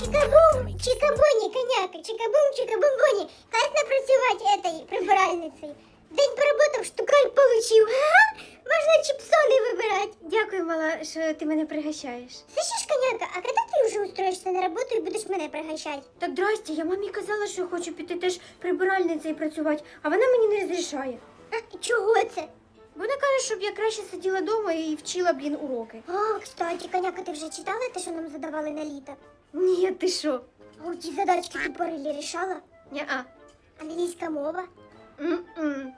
Чикабум, чикабоні, коняка, чикабум, чикабумбоні. Класно працювати этой прибиральницею. День поработав, штукарь получив. Ага, можна чіпсони вибирати. Дякую, мала, що ти мене пригощаєш. Слышиш, коняка, а коли ти вже устроїшся на роботу і будеш мене пригощати? Так здрасте, я мамі казала, що хочу піти теж прибиральницею працювати, а вона мені не розрішає. А, чого це? Вона каже, щоб я краще сиділа вдома і вчила, блін, уроки. О, кстати, коняка, ти вже читала те, що нам задавали на літо? Ні, ти що? О, ті задачки ти порилі рішала? Ня-а. Англійська мова. М-м.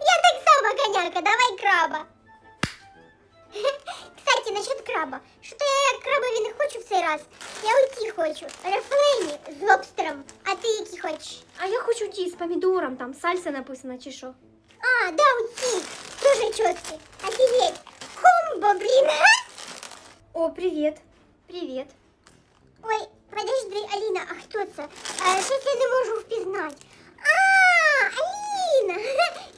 Я так само, коняка, давай краба. Кстати, насчет краба. Що-то я крабові не хочу в цей раз. Я оті хочу. Рафлені з лобстером. А ти які хочеш? А я хочу ті з помідором, там сальса написана чи що. А, да, оті. Дуже чіткі. Офігеть. Комбо, блін. О, привіт. Привіт. Ой, подожди, Аліна, а хто це? А, щось я не можу впізнати. А, Аліна,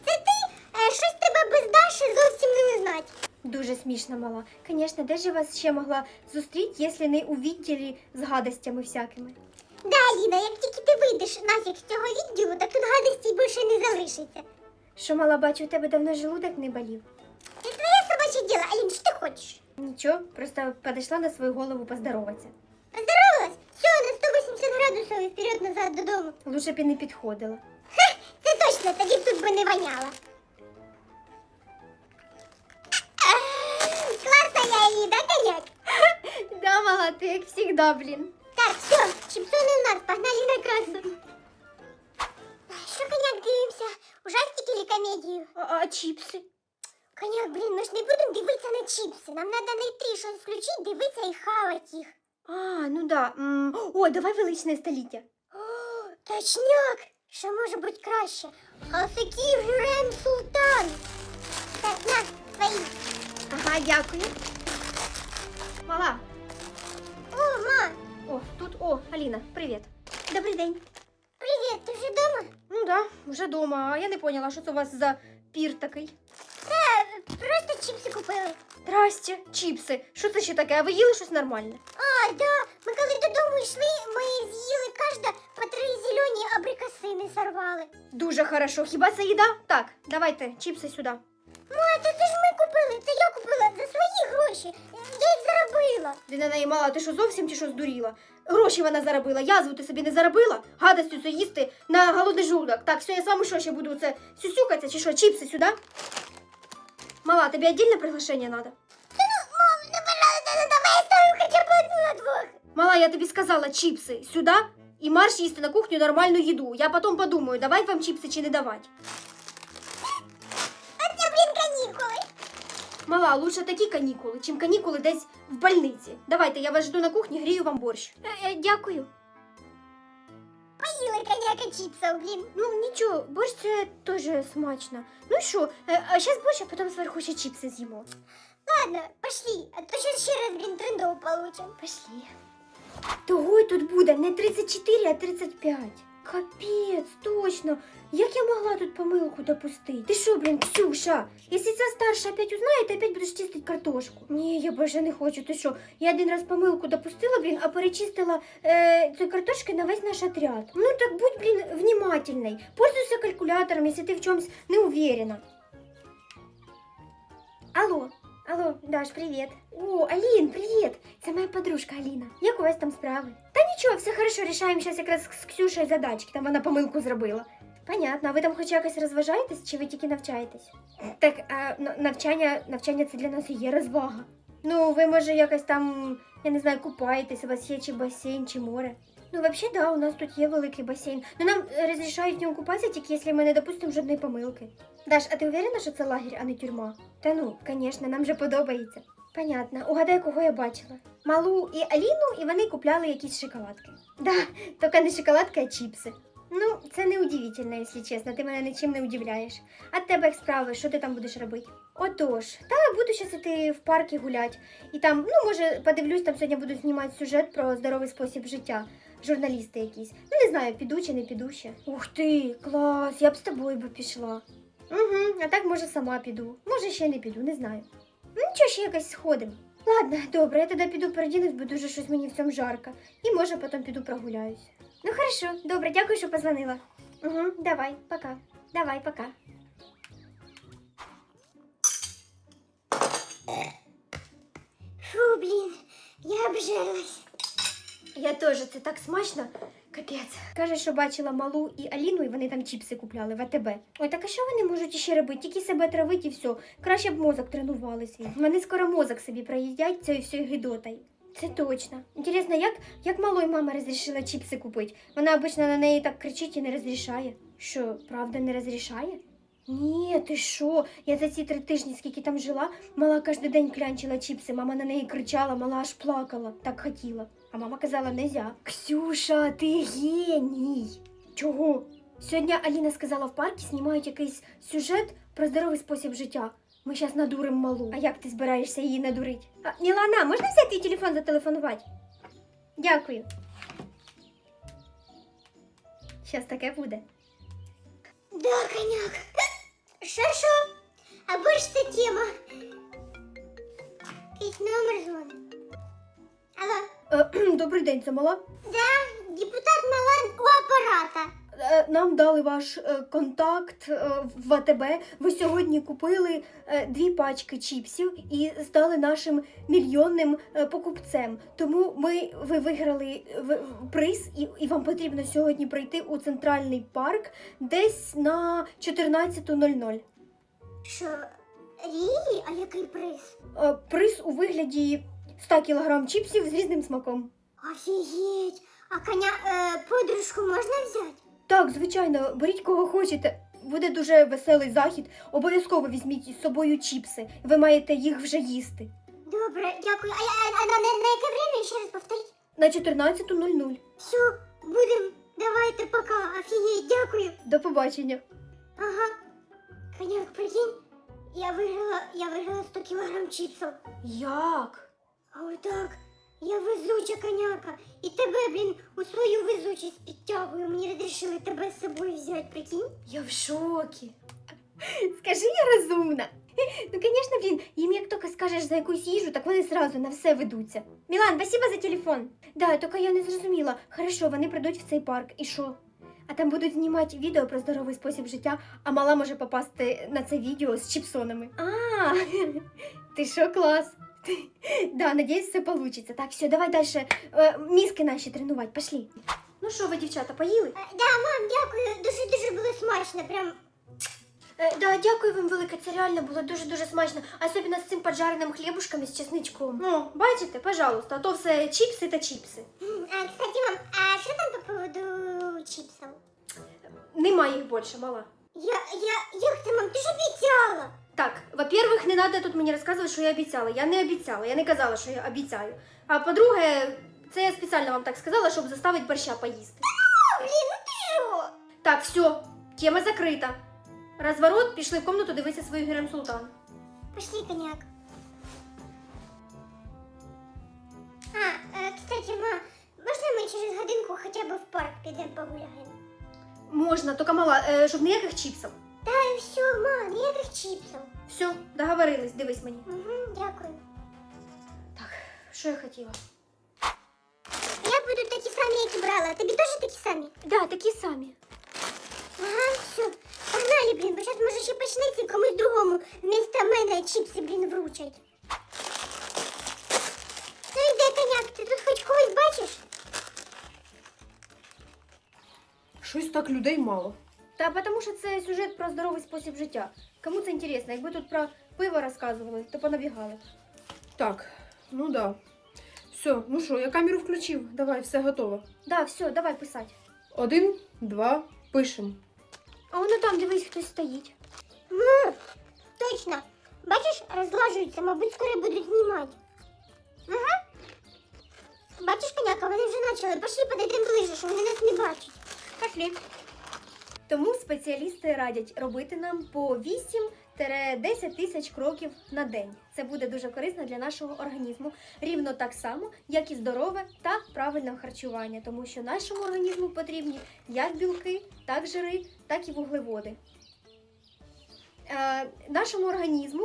це ти? Е, Щось тебе без Даші зовсім не узнать. Дуже смішно мала. Звісно, де ж я вас ще могла зустріти, якщо не у відділі з гадостями всякими? Да, Аліна, як тільки ти вийдеш нафіг з цього відділу, так тут гадостей більше не залишиться. Що мала бачу, у тебе давно желудок не болів. Це твоє собаче діло, Алін, що ти хочеш? Нічого, просто подошла на свою голову поздороватися. Поздоровалась? Все, на 180 градусів і вперед назад додому. Лучше б і не підходила. Ха, це точно, тоді б тут би не воняло. Класна я її, да, коняк? Да, мала, ти як завжди, блін. Так, все, чіпсони у нас, погнали на касу. Що, коняк, дивимося? Ужастики или комедію? А, а чіпси? Коняк, блін, ми ж не будемо дивитися на чіпси. Нам треба знайти щось включити, дивитися і хавати їх. А, ну да. М, О, давай величне століття. О, точняк! Що може бути краще? Халфаків Гюрем Султан. Так, на, твої. Ага, дякую. Мала. О, ма, О, тут, о, Аліна, привіт. Добрий день. Привіт, ти вже вдома? Ну да, вже вдома. А я не поняла, що це у вас за пір такий. Та, просто чіпси купили. Здрасте, чіпси. Що це ще таке? А ви їли щось нормальне? А, да, ми коли додому йшли, ми з'їли кожна по три зелені абрикосини сорвали. Дуже хорошо. Хіба це їда? Так, давайте, чіпси сюди. Ма, та це ж ми купили, це я купила за свої гроші. Я їх заробила. Ти на неї мала, ти що зовсім чи що здуріла? Гроші вона заробила, язву ти собі не заробила, гадостю це їсти на голодний желудок. Так, все, я з вами що ще буду це сюсюкатися чи що, чіпси сюди? Мала, тобі віддільне приглашення треба? Та ну, мам, ну, пожалуйста, ну давай хоча б одну на двох. Мала, я тобі сказала чіпси сюди і марш їсти на кухню нормальну їду. Я потім подумаю, давати вам чіпси чи не давати. Мала, лучше такі канікули, чим канікули десь в больниці. Давайте, я вас жду на кухні, грію вам борщ. Е, дякую. Поїли коняка чіпсів, блін. Ну нічого, борщ це теж смачно. Ну що, е, а зараз борщ, а потім зверху ще чіпси з'їмо. Ладно, пошли, а то ще ще раз, блін, трендов получим. Пошли. Того й тут буде не 34, а 35. Капець, точно. Як я могла тут помилку допустити? Ти що, блін, Ксюша? Якщо ця старша опять узнає, ти опять будеш чистити картошку. Ні, я більше не хочу. Ти що? Я один раз помилку допустила, блін, а перечистила е, цієї картошки на весь наш отряд. Ну так будь, блін, внимательний. Пользуйся калькулятором, якщо ти в чомусь не уверена. Алло, алло, Даш, привіт. О, Алін, привіт. Це моя подружка Аліна. Як у вас там справи? Та нічого, все хорошо, рішаємо зараз якраз з Ксюшею задачки. Там вона помилку зробила. Понятно, а ви там хоч якось розважаєтесь чи ви тільки навчаєтесь? Так, а навчання, навчання це для нас і є розвага. Ну, ви може якось там, я не знаю, купаєтесь, у вас є чи басейн, чи море. Ну, взагалі, да, у нас тут є великий басейн. Ну нам е, розрішають в ньому купатися, тільки якщо ми не допустимо жодної помилки. Даш, а ти уверена, що це лагерь, а не тюрма? Та ну, звісно, нам же подобається. Понятно. Угадай, кого я бачила. Малу і Аліну, і вони купляли якісь шоколадки. Да, тільки не шоколадки, а чіпси. Ну, це не удивительно, якщо чесно, ти мене нічим не удивляєш. А тебе як справи, що ти там будеш робити? Отож, та буду іти в парки гулять. І там, ну, може, подивлюсь, там сьогодні буду знімати сюжет про здоровий спосіб життя. Журналісти якісь. Ну, не знаю, піду чи не піду ще. Ух ти, клас, я б з тобою би пішла. Угу, а так може сама піду. Може ще не піду, не знаю. Ну нічого ще якось сходимо. Ладно, добре, я тоді піду передінусь, бо дуже щось мені в цьому жарко. І може потім піду прогуляюсь. Ну хорошо, добре, дякую, що позвонила. Угу, давай, пока. Давай, пока. Фу, блін, я обжерлась. Я теж, це так смачно. Капець. Каже, що бачила малу і Аліну, і вони там чіпси купляли в АТБ. Ой, так а що вони можуть іще робити? Тільки себе травить і все. Краще б мозок тренували свій. Мене скоро мозок собі проїдять цією всією гидотою. Це точно. Інтересно, як, як малої мама розрішила чіпси купити? Вона обично на неї так кричить і не розрішає. Що, правда, не розрішає? Ні, ти що? Я за ці три тижні, скільки там жила, мала кожен день клянчила чіпси. Мама на неї кричала, мала аж плакала, так хотіла. А мама казала, нельзя. Ксюша, ти геній. Чого? Сьогодні Аліна сказала в парку, знімають якийсь сюжет про здоровий спосіб життя. Ми зараз надуримо малу. А як ти збираєшся її надурити? А, Мілана, можна взяти твій телефон зателефонувати? Дякую. Щас таке буде. Да, коняк. Або ж це тема. Якийсь номер дзвонить. Алло, Добрий день, це мала. да, депутат Малан у апарата. Е, Нам дали ваш е, контакт е, в АТБ. Ви сьогодні купили е, дві пачки чіпсів і стали нашим мільйонним е, покупцем. Тому ми ви виграли приз, і, і вам потрібно сьогодні прийти у центральний парк десь на 14.00. Що, Рії? А який приз? Е, Приз у вигляді 100 кг чіпсів з різним смаком. Офігеть. А коня е, подружку можна взяти? Так, звичайно, беріть кого хочете. Буде дуже веселий захід. Обов'язково візьміть із собою чіпси. Ви маєте їх вже їсти. Добре, дякую. А, я- а, а на, на, на яке время ще раз повторіть? На 14.00. Все, будем. Давайте пока. Офігеть, дякую. До побачення. Ага. Коняк, прикинь, я виграла, я виграла 100 кілограм чіпсів. Як? А отак, я везуча коняка. І тебе, блін, у свою везучість підтягую. Мені розрішили тебе з собою взяти, прикинь? Я в шокі. Скажи, я розумна. Ну, звісно, блін, їм як тільки скажеш за якусь їжу, так вони сразу на все ведуться. Мілан, спасибо за телефон. Да, тільки я не зрозуміла. Хорошо, вони прийдуть в цей парк, і що? А там будуть знімати відео про здоровий спосіб життя, а мала може попасти на це відео з чіпсонами. А, ти що, клас? Да, надіюсь, все получится. Так, все, давай дальше е, мізки наші тренувати. Пошли. Ну що ви, дівчата, поїли? Е, Да, мам, дякую. Дуже-дуже було смачно. Прям Е, да, дякую вам велике, це реально було дуже-дуже смачно. Особливо з цим поджареним хлібушком із чесничком. Ну, бачите, пожалуйста, а то все чіпси та чіпси. М, А, кстати, мам, а що там по поводу чіпсів? Нема їх більше, мала. Я, я, як це, мам? Ти ж обіцяла. Так, во-первых, не треба тут мені розказувати, що я обіцяла. Я не обіцяла, я не казала, що я обіцяю. А по-друге, це я спеціально вам так сказала, щоб заставити борща поїсти. Блін, ну ти що? Так, все, тема закрита. Розворот, пішли в комнату дивитися свою Герем Султан. Пошли, коняк. А, е, кстати, ма, можна ми через годинку хоча б в парк підемо погуляємо? Можна, тільки мала, е, щоб ніяких чіпсів. І все, ма, ніяких чіпсів. Все, договорились, дивись мені. Угу, дякую. Так, що я хотіла? Я буду такі самі, які брала. Тобі теж такі самі? Да, такі самі. Ага, все. Погнали, блін, бо зараз може ще почнеться і комусь другому вмісто мене чіпси, блін, вручать. Ну йде, коняк, ти тут хоч когось бачиш? Щось так людей мало. Та тому що це сюжет про здоровий спосіб життя. Кому це інтересно? Якби тут про пиво розказували, то понабігали. Так, ну да. Все, ну що, я камеру включив. Давай, все готово. Да, все, давай писати. Один, два, пишем. А воно там, дивись, хтось стоїть. Ну, точно. Бачиш, розлажуються, мабуть, скоро будуть знімати. Ага. Бачиш, коняка, вони вже почали. Пошли, подійдемо ближче, що вони нас не бачать. Пошли. Тому спеціалісти радять робити нам по 8-10 тисяч кроків на день. Це буде дуже корисно для нашого організму, рівно так само, як і здорове та правильне харчування, тому що нашому організму потрібні як білки, так жири, так і вуглеводи. Е, нашому організму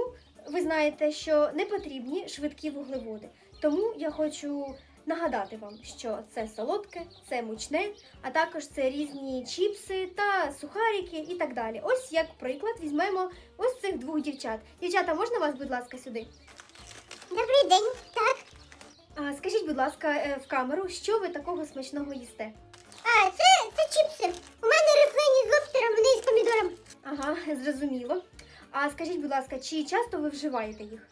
ви знаєте, що не потрібні швидкі вуглеводи. Тому я хочу нагадати вам, що це солодке, це мучне, а також це різні чіпси та сухарики і так далі. Ось як приклад візьмемо ось цих двох дівчат. Дівчата, можна вас, будь ласка, сюди? Добрий день. Так. А, скажіть, будь ласка, е, в камеру, що ви такого смачного їсте? А, це, це чіпси. У мене рифлені з лобстером, вони з помідором. Ага, зрозуміло. А скажіть, будь ласка, чи часто ви вживаєте їх?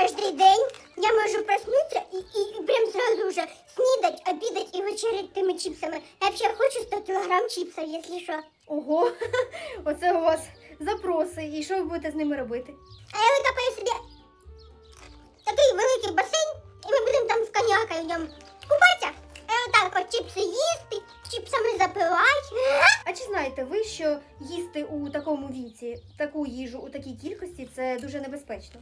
Кожний день я можу проснутися і, і, і прям сразу же снідать, обідать і вечерять тими чіпсами. Я взагалі хочу 100 кілограм чіпсів, якщо що. Ого, оце у вас запроси. І що ви будете з ними робити? А я викопаю собі такий великий басейн, і ми будемо там з коньякою в ньому купатися. І отак от чіпси їсти, чіпсами запивати. А чи знаєте ви, що їсти у такому віці таку їжу у такій кількості це дуже небезпечно?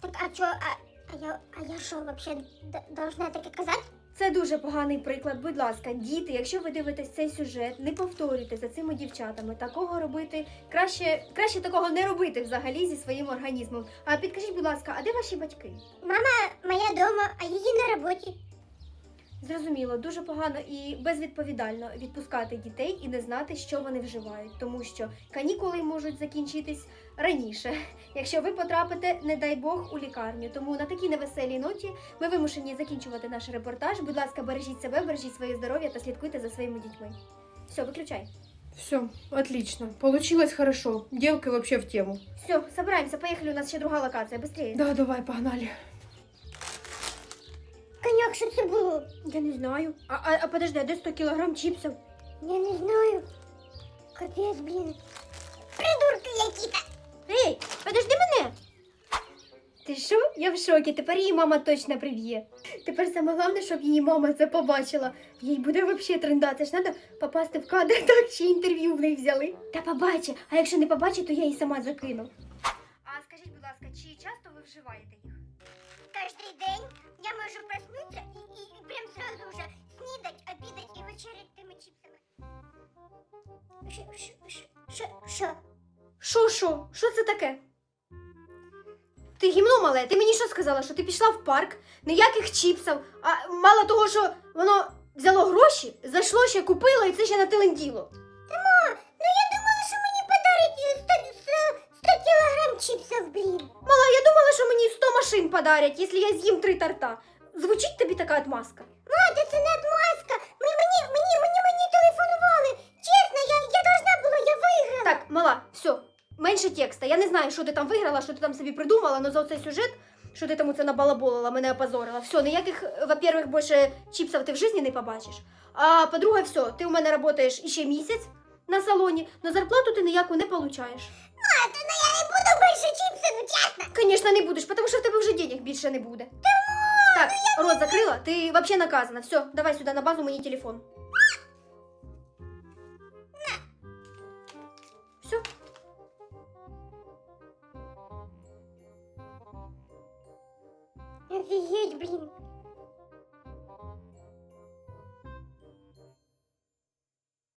Так, а що, а, а я, а я що, взагалі должна таке казати? Це дуже поганий приклад. Будь ласка, діти, якщо ви дивитесь цей сюжет, не повторюйте за цими дівчатами. Такого робити краще, краще такого не робити взагалі зі своїм організмом. А підкажіть, будь ласка, а де ваші батьки? Мама моя дома, а її на роботі. Зрозуміло, дуже погано і безвідповідально відпускати дітей і не знати, що вони вживають, тому що канікули можуть закінчитись раніше, якщо ви потрапите, не дай Бог, у лікарню. Тому на такій невеселій ноті ми вимушені закінчувати наш репортаж. Будь ласка, бережіть себе, бережіть своє здоров'я та слідкуйте за своїми дітьми. Все, виключай. Все, отлично. Получилось хорошо. Девки вообще в тему. Все, собираемся, поїхали. У нас ще друга локація. Быстрее. Да, давай, погнали. Коняк, що це було? Я не знаю. А, а, а подожди, а де 100 кілограм чіпсів? Я не знаю. Капець, блін. Я в шокі. Тепер її мама точно приб'є. Тепер саме головне, щоб її мама це побачила. Їй буде взагалі тренда. Це ж треба попасти в кадр, так ще інтерв'ю в неї взяли. Та побачить. А якщо не побачить, то я її сама закину. А скажіть, будь ласка, чи часто ви вживаєте їх? Кожний день я можу проснутися і, і, і прям сразу же снідать, обідать і вечерять тими чіпсами. Що, що, що, що, що? Що, що? Що це таке? Ти гімно мале, ти мені що сказала, що ти пішла в парк, ніяких чіпсів, а мало того, що воно взяло гроші, зайшло ще купило і це ще на теленділо. Ну я думала, що мені подарять 100, 100, 100 кілограм чіпсів, блін. Мала, я думала, що мені 100 машин подарять, якщо я з'їм три торта. Звучить тобі така отмазка? Мати, це не отмазка. Мені, мені, мені, мені, мені телефонували. Чесно, я, я должна була, я виграла. Так, мала, все, менше текста. Я не знаю, що ти там виграла, що ти там собі придумала, але за цей сюжет, що ти там це набалаболила, мене опозорила. Все, ніяких, во-первых, більше чіпсів ти в житті не побачиш. А по-друге, все, ти у мене працюєш іще місяць на салоні, но зарплату ти ніяку не получаєш. Мати, ну я не буду більше чіпси, ну чесно. Конечно, не будеш, тому що в тебе вже денег більше не буде. Тому! Так, рот закрила, ти вообще наказана. Все, давай сюди на базу мені телефон.